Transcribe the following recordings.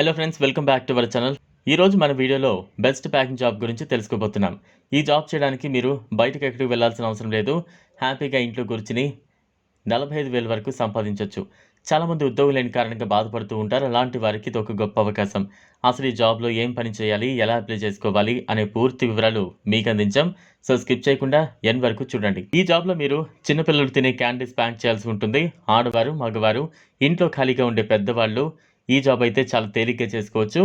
Hello friends welcome back to our channel ఈరోజు మన వీడియోలో బెస్ట్ ప్యాకింగ్ జాబ్ గురించి తెలుసుకోబోతున్నాం. ఈ జాబ్ చేయడానికి మీరు బయటకు ఎక్కడికి వెళ్ళాల్సిన అవసరం లేదు. హ్యాపీగా ఇంట్లో కూర్చుని నలభై ఐదు వేల వరకు సంపాదించవచ్చు చాలామంది ఉద్యోగం లేని కారణంగా బాధపడుతూ ఉంటారు. అలాంటి వారికి ఇది ఒక గొప్ప అవకాశం. అసలు ఈ జాబ్లో ఏం పని చేయాలి? ఎలా అప్లై చేసుకోవాలి? అనే పూర్తి వివరాలు మీకు అందించాం. సో స్కిప్ చేయకుండా ఎన్ వరకు చూడండి. ఈ జాబ్లో మీరు చిన్నపిల్లలు తినే క్యాండీస్ ప్యాక్ చేయాల్సి ఉంటుంది. ఆడవారు మగవారు ఇంట్లో ఖాళీగా ఉండే పెద్దవాళ్ళు ఈ జాబ్ అయితే చాలా తేలిక చేసుకోవచ్చు.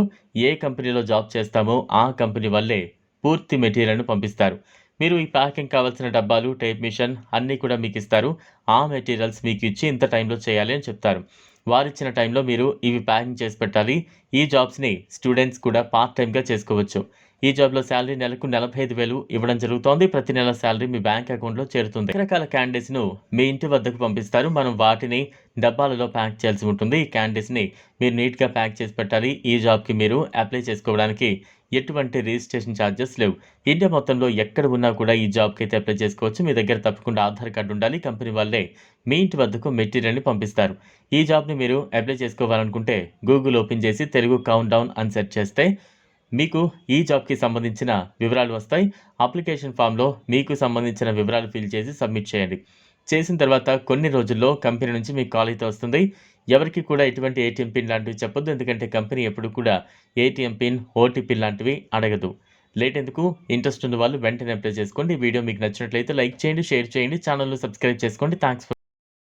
ఏ కంపెనీలో జాబ్ చేస్తామో ఆ కంపెనీ వల్లే పూర్తి మెటీరియల్ను పంపిస్తారు. మీరు ఈ ప్యాకింగ్ కావాల్సిన డబ్బాలు టేప్ మిషన్ అన్నీ కూడా మీకు ఇస్తారు. ఆ మెటీరియల్స్ మీకు ఇచ్చి ఇంత టైంలో చేయాలి అని చెప్తారు. వారిచ్చిన టైంలో మీరు ఇవి ప్యాకింగ్ చేసి పెట్టాలి. ఈ జాబ్స్ని స్టూడెంట్స్ కూడా పార్ట్ టైంగా చేసుకోవచ్చు. ఈ జాబ్లో శాలరీ నెలకు నలభై ఐదు వేలు ఇవ్వడం జరుగుతోంది. ప్రతి నెల శాలరీ మీ బ్యాంక్ అకౌంట్లో చేరుతుంది. రకరకాల క్యాండిడేట్స్ను మీ ఇంటి వద్దకు పంపిస్తారు. మనం వాటిని డబ్బాలలో ప్యాక్ చేయాల్సి ఉంటుంది. ఈ క్యాండిడేట్స్ని మీరు నీట్గా ప్యాక్ చేసి పెట్టాలి. ఈ జాబ్కి మీరు అప్లై చేసుకోవడానికి ఎటువంటి రిజిస్ట్రేషన్ ఛార్జెస్ లేవు. ఇండియా మొత్తంలో ఎక్కడ ఉన్నా కూడా ఈ జాబ్కి అయితే అప్లై చేసుకోవచ్చు. మీ దగ్గర తప్పకుండా ఆధార్ కార్డు ఉండాలి. కంపెనీ వాళ్ళే మీ ఇంటి వద్దకు మెటీరియల్ని పంపిస్తారు. ఈ జాబ్ని మీరు అప్లై చేసుకోవాలనుకుంటే గూగుల్ ఓపెన్ చేసి తెలుగు కౌంట్ డౌన్ అని సెర్చ్ చేస్తే మీకు ఈ జాబ్కి సంబంధించిన వివరాలు వస్తాయి. అప్లికేషన్ ఫామ్లో మీకు సంబంధించిన వివరాలు ఫిల్ చేసి సబ్మిట్ చేయండి. చేసిన తర్వాత కొన్ని రోజుల్లో కంపెనీ నుంచి మీకు కాల్ అయితే వస్తుంది. ఎవరికి కూడా ఎటువంటి ఏటీఎం పిన్ లాంటివి చెప్పొద్దు. ఎందుకంటే కంపెనీ ఎప్పుడు కూడా ఏటీఎం పిన్ ఓటీపీ లాంటివి అడగదు. లేట్ ఎందుకు? ఇంట్రెస్ట్ ఉన్న వాళ్ళు వెంటనే అప్లై చేసుకోండి. వీడియో మీకు నచ్చినట్లయితే లైక్ చేయండి షేర్ చేయండి ఛానల్ను సబ్స్క్రైబ్ చేసుకోండి. థ్యాంక్స్